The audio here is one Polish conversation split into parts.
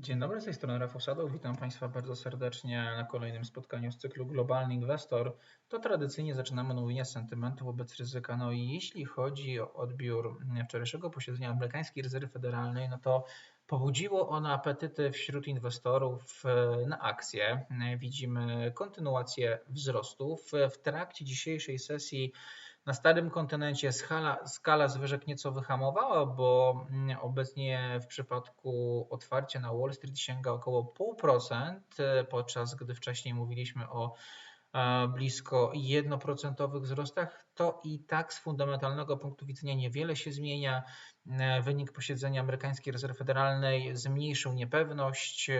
Dzień dobry, z tej strony Rafał Sadow. Witam Państwa bardzo serdecznie na kolejnym spotkaniu z cyklu Globalny Inwestor. To tradycyjnie zaczynamy mówienie sentymentu wobec ryzyka. No i jeśli chodzi o odbiór wczorajszego posiedzenia amerykańskiej rezerwy federalnej, no to pobudziło ono apetyty wśród inwestorów e, na akcje. Widzimy kontynuację wzrostów. W trakcie dzisiejszej sesji na starym kontynencie skala, skala zwyżek nieco wyhamowała, bo mm, obecnie w przypadku otwarcia na Wall Street sięga około 0,5%, podczas gdy wcześniej mówiliśmy o blisko 1% wzrostach, to i tak z fundamentalnego punktu widzenia niewiele się zmienia. E, wynik posiedzenia amerykańskiej rezerwy federalnej zmniejszył niepewność. E,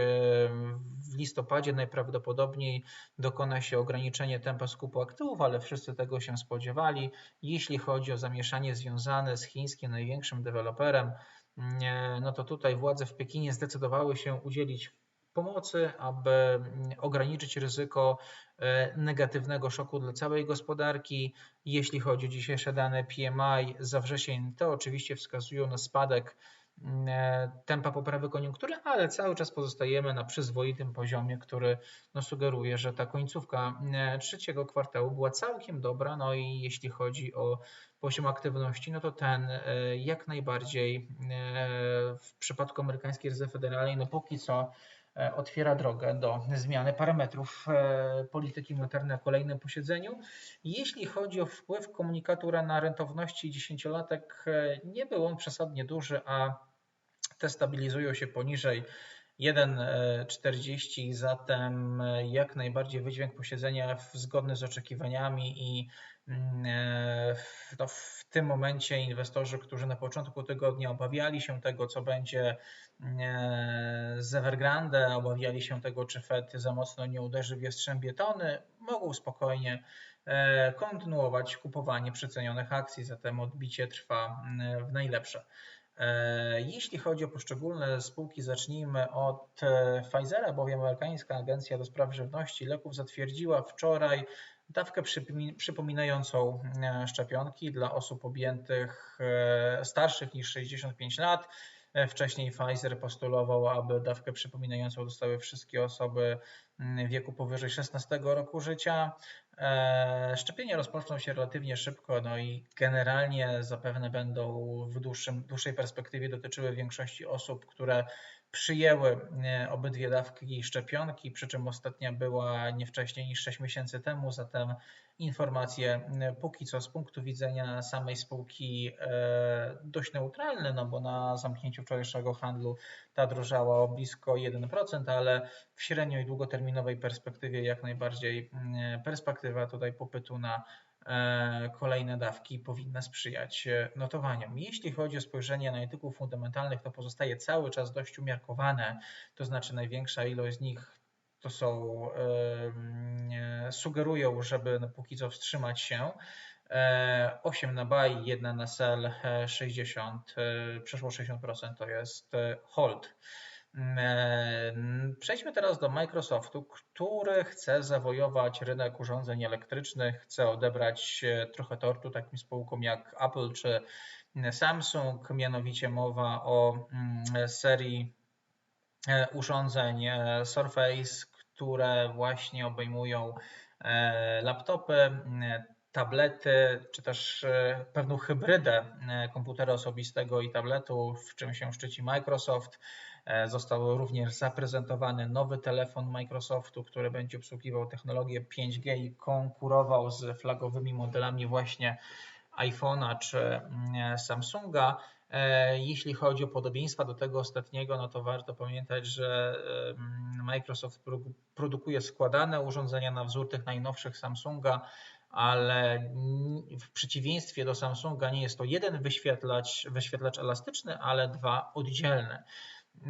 w listopadzie najprawdopodobniej dokona się ograniczenie tempa skupu aktywów, ale wszyscy tego się spodziewali. Jeśli chodzi o zamieszanie związane z chińskim największym deweloperem, e, no to tutaj władze w Pekinie zdecydowały się udzielić pomocy, aby ograniczyć ryzyko negatywnego szoku dla całej gospodarki. Jeśli chodzi o dzisiejsze dane PMI za wrzesień, to oczywiście wskazują na spadek mm, tempa poprawy koniunktury, ale cały czas pozostajemy na przyzwoitym poziomie, który no, sugeruje, że ta końcówka mm, trzeciego kwartału była całkiem dobra. No i jeśli chodzi o poziom aktywności, no to ten e, jak najbardziej e, w przypadku amerykańskiej rezerwy federalnej, no póki co E, otwiera drogę do zmiany parametrów e, polityki monetarnej na kolejnym posiedzeniu. Jeśli chodzi o wpływ komunikatura na rentowności dziesięciolatek, e, nie był on przesadnie duży, a te stabilizują się poniżej 1,40, zatem jak najbardziej wydźwięk posiedzenia zgodny z oczekiwaniami i mm, no, w tym momencie inwestorzy, którzy na początku tygodnia obawiali się tego, co będzie z Evergrande, obawiali się tego, czy Fed za mocno nie uderzy w jastrzębie tony, mogą spokojnie e, kontynuować kupowanie przecenionych akcji, zatem odbicie trwa w najlepsze. E, jeśli chodzi o poszczególne spółki, zacznijmy od e, Pfizera, bowiem amerykańska agencja do spraw żywności i leków zatwierdziła wczoraj dawkę przypominającą szczepionki dla osób objętych starszych niż 65 lat. E, wcześniej Pfizer postulował, aby dawkę przypominającą dostały wszystkie osoby mm, wieku powyżej 16 roku życia. E, szczepienia rozpoczną się relatywnie szybko, no i generalnie zapewne będą w dłuższym, dłuższej perspektywie dotyczyły większości osób, które przyjęły e, obydwie dawki szczepionki, przy czym ostatnia była nie wcześniej niż 6 miesięcy temu, zatem informacje e, póki co z punktu widzenia samej spółki e, dość neutralne, no bo na zamknięciu wczorajszego handlu ta drożała o blisko 1%, ale w średnio i długoterminowej perspektywie jak najbardziej perspektywa tutaj popytu na kolejne dawki powinna sprzyjać e, notowaniom. Jeśli chodzi o spojrzenie analityków fundamentalnych, to pozostaje cały czas dość umiarkowane, to znaczy największa ilość z nich to są, e, sugerują, żeby póki co wstrzymać się. 8 na buy, 1 na sell, 60, przeszło 60% to jest hold. Przejdźmy teraz do Microsoftu, który chce zawojować rynek urządzeń elektrycznych, chce odebrać trochę tortu takim spółkom jak Apple czy Samsung. Mianowicie mowa o serii e, urządzeń e, Surface, które właśnie obejmują e, laptopy, tablety, czy też pewną hybrydę komputera osobistego i tabletu, w czym się szczyci Microsoft. E, został również zaprezentowany nowy telefon Microsoftu, który będzie obsługiwał technologię 5G i konkurował z flagowymi modelami właśnie iPhone'a czy mm, Samsunga. E, jeśli chodzi o podobieństwa do tego ostatniego, no to warto pamiętać, że Microsoft produkuje składane urządzenia na wzór tych najnowszych Samsunga, ale w przeciwieństwie do Samsunga nie jest to jeden wyświetlacz, wyświetlacz elastyczny, ale dwa oddzielne.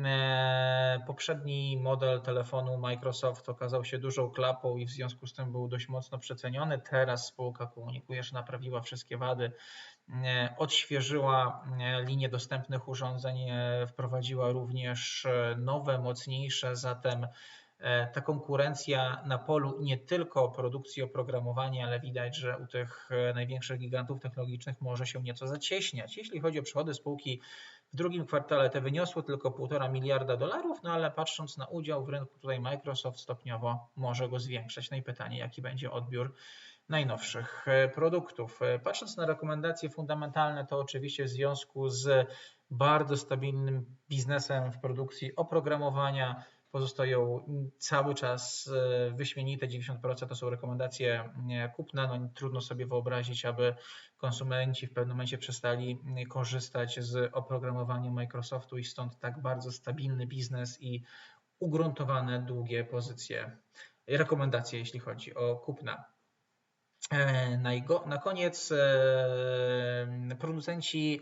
E, poprzedni model telefonu Microsoft okazał się dużą klapą i w związku z tym był dość mocno przeceniony. Teraz spółka komunikuje, że naprawiła wszystkie wady, e, odświeżyła e, linię dostępnych urządzeń, wprowadziła również nowe, mocniejsze, zatem ta konkurencja na polu nie tylko produkcji oprogramowania, ale widać, że u tych największych gigantów technologicznych może się nieco zacieśniać. Jeśli chodzi o przychody spółki w drugim kwartale, te wyniosły tylko 1,5 miliarda dolarów, no ale patrząc na udział w rynku, tutaj Microsoft stopniowo może go zwiększać. No i pytanie, jaki będzie odbiór najnowszych e, produktów. Patrząc na rekomendacje fundamentalne, to oczywiście w związku z bardzo stabilnym biznesem w produkcji oprogramowania, pozostają cały czas e, wyśmienite, 90% to są rekomendacje kupna. No, trudno sobie wyobrazić, aby konsumenci w pewnym momencie przestali korzystać z oprogramowania Microsoftu i stąd tak bardzo stabilny biznes i ugruntowane długie pozycje, rekomendacje, jeśli chodzi o kupna. E, na koniec e, producenci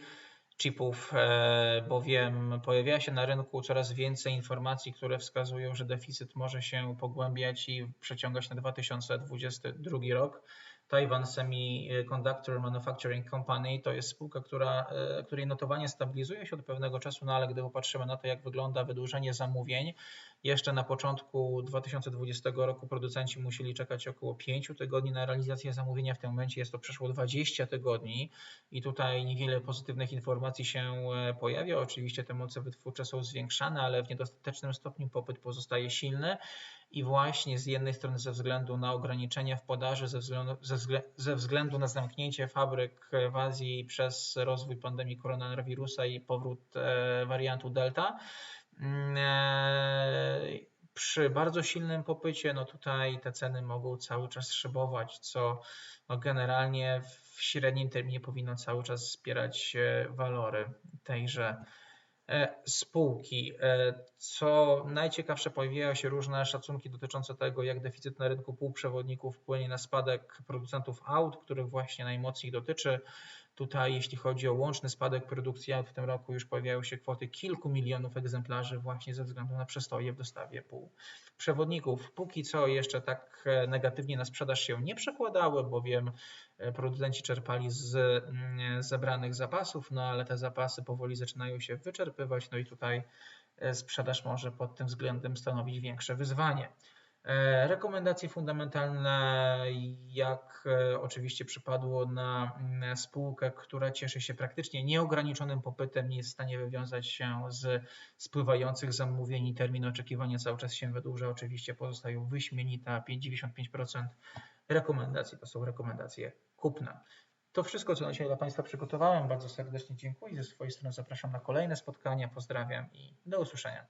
chipów, e, bowiem pojawia się na rynku coraz więcej informacji, które wskazują, że deficyt może się pogłębiać i przeciągać na 2022 rok. Taiwan Semiconductor Manufacturing Company to jest spółka, która, e, której notowanie stabilizuje się od pewnego czasu, no ale gdy popatrzymy na to, jak wygląda wydłużenie zamówień, jeszcze na początku 2020 roku producenci musieli czekać około 5 tygodni na realizację zamówienia. W tym momencie jest to przeszło 20 tygodni i tutaj niewiele pozytywnych informacji się e, pojawia. Oczywiście te moce wytwórcze są zwiększane, ale w niedostatecznym stopniu popyt pozostaje silny i właśnie z jednej strony ze względu na ograniczenia w podaży, ze względu, ze, ze względu na zamknięcie fabryk w Azji przez rozwój pandemii koronawirusa i powrót e, wariantu Delta, przy bardzo silnym popycie, no tutaj te ceny mogą cały czas szybować, co no generalnie w średnim terminie powinno cały czas wspierać e, walory tejże E, spółki. E, co najciekawsze, pojawiają się różne szacunki dotyczące tego, jak deficyt na rynku półprzewodników wpłynie na spadek producentów aut, których właśnie najmocniej dotyczy. Tutaj, jeśli chodzi o łączny spadek produkcji w tym roku, już pojawiają się kwoty kilku milionów egzemplarzy właśnie ze względu na przestoje w dostawie półprzewodników. Póki co jeszcze tak e, negatywnie na sprzedaż się nie przekładały, bowiem e, producenci czerpali z mm, zebranych zapasów, no ale te zapasy powoli zaczynają się wyczerpywać, no i tutaj e, sprzedaż może pod tym względem stanowić większe wyzwanie. E, rekomendacje fundamentalne, jak e, oczywiście przypadło na mm, spółkę, która cieszy się praktycznie nieograniczonym popytem, nie jest w stanie wywiązać się z spływających zamówień i termin oczekiwania cały czas się wydłuża. Oczywiście pozostają wyśmienita 95% rekomendacji, to są rekomendacje kupna. To wszystko, co dzisiaj dla Państwa przygotowałem. Bardzo serdecznie dziękuję. Ze swojej strony zapraszam na kolejne spotkania. Pozdrawiam i do usłyszenia.